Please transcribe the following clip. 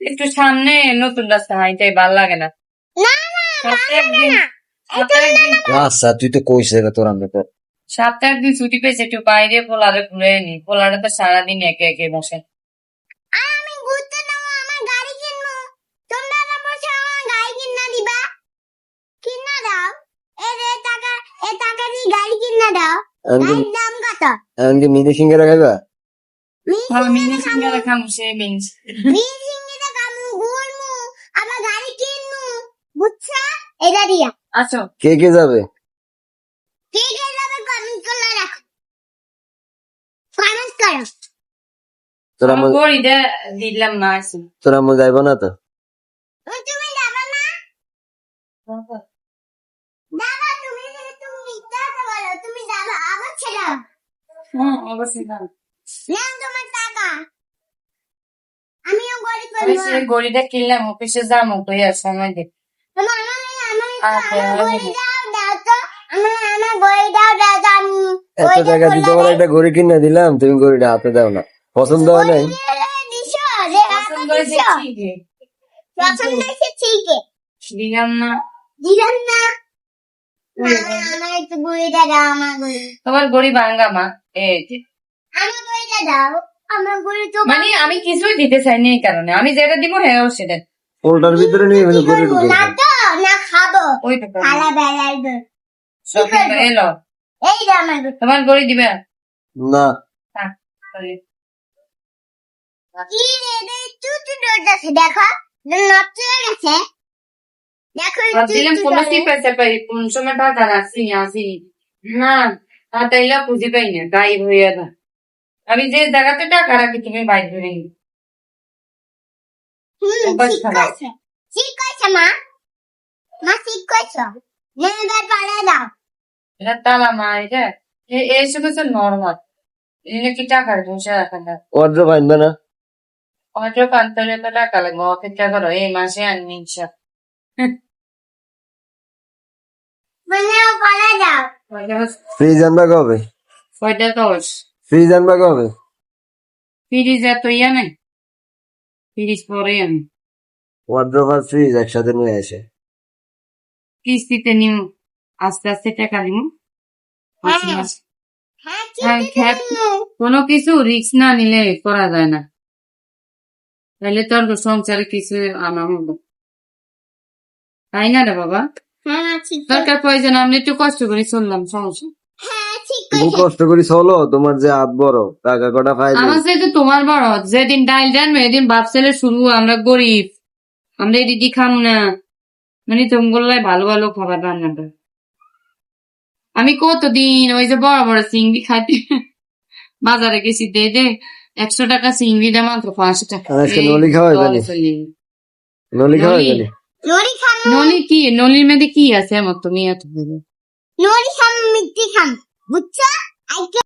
একটু সামনে নতুন রাস্তা হাইটাই ভালো লাগে না। আচ্ছা তুই তো কইছে তোর আমরা তো সপ্তাহে একদিন ছুটি পেয়েছে একটু বাইরে পোলারে ঘুরে নি। পোলারে তো সারাদিন একে একে বসে। ঘুরতে যাব আমার গাড়ি কিনবো। তোমরা এটা দিয়া। আচ্ছা কে কে যাবে? ঠিক আছে যাবে কমেন্ট করে রাখো। কমেন্ট করো। তোর দিলাম না আসি। তোর যাইব না তো? তুমি যাবে না? দাদা তুমি তুমি মিথ্যা বলো। তুমি যাবে আবার ছেড়ে দাও। হ্যাঁ অবশ্যই না নেন তোমার টাকা। আমিও গরিব আমি করব গড়িটা কিনলাম অফিসে যাব কই সময় দে। এত টাকা একটা ঘড়ি কিনে দিলাম তুমি ঘড়িটা হাতে দাও না। পছন্দ হয় নাই? তোমার গড়ি ভাঙ্গা মা। মানে আমি কিছুই দিতে চাইনি এই কারণে। আমি যেটা দিব হ্যাঁ সেটা পোলটার ভিতরে নিয়ে? ঢুকে না তো না খাব ওই তো করব। খালা বেড়াইবে। এলো। এই যে তোমার গড়ি দিবে? না। কি রে রে চুচু দৌড়াচ্ছে দেখো। নষ্ট হয়ে গেছে। দেখো এই কোনো পেতে পাই কোন সময় টাকা রাখছি আসি না হাতাইলা খুঁজে পাই না গায়েব হইয়া না আমি যে জায়গাতে টাকা রাখি তুমি বাইর করে ঠিক। মা। মা ঠিক কইছো নে এবার পাড়া দাও এটা তালা মা এটা? এ- এইসব হচ্ছে নর্মাল। এটা কি টাকা বসে রাখা না। অর্ডার পাইবে না? পান্তরে তো টাকা লাগবে অপেক্ষা করো এই মাসে পাড়া দাও ফ্রিজ আনবা কবে? কয়টা দশ ফ্রিজ আনবা কবে? ফ্রিজ এত ইয়া নেই? ফ্রিজ পরে আমি অর্ডার ফ্রিজ একসাথে নিয়ে আসে। কিস্তিতে নিম আস্তে আস্তে টাকা নিম হ্যাঁ। হ্যাঁ হ্যাঁ। কোনো কিছু রিক্স না নিলে করা যায় না। তাহলে তোর সংসারে কিছু আনা হবে তাই না রে বাবা? হ্যাঁ ঠিক দরকার প্রয়োজন আমি একটু কষ্ট করে চললাম সমস্যা। হ্যাঁ কইছে। কষ্ট করি চলো তোমার যে হাত বড় টাকা কটা ফাইলে আমার সাথে তোমার বড় যেদিন ডাইল জানবে এদিন বাপ ছেলে শুরু আমরা গরিব। আমরা এদিকে খাম না। মানে তোমাগুলাই ভালো ভালো খাবার রান্না করে আমি কতদিন ওই যে বড় বড় চিংড়ি খাইতে বাজারে গেছি দে দে একশো টাকা চিংড়িটা মাত্র পাঁচশো টাকা। নলি খাওয়াই। নলি খাওয়াই নলি? নলি কি? নলির মধ্যে কি আছে আমার তুমি এত। নড়ি খাম মিষ্টি খাম। বুঝছ? আইকে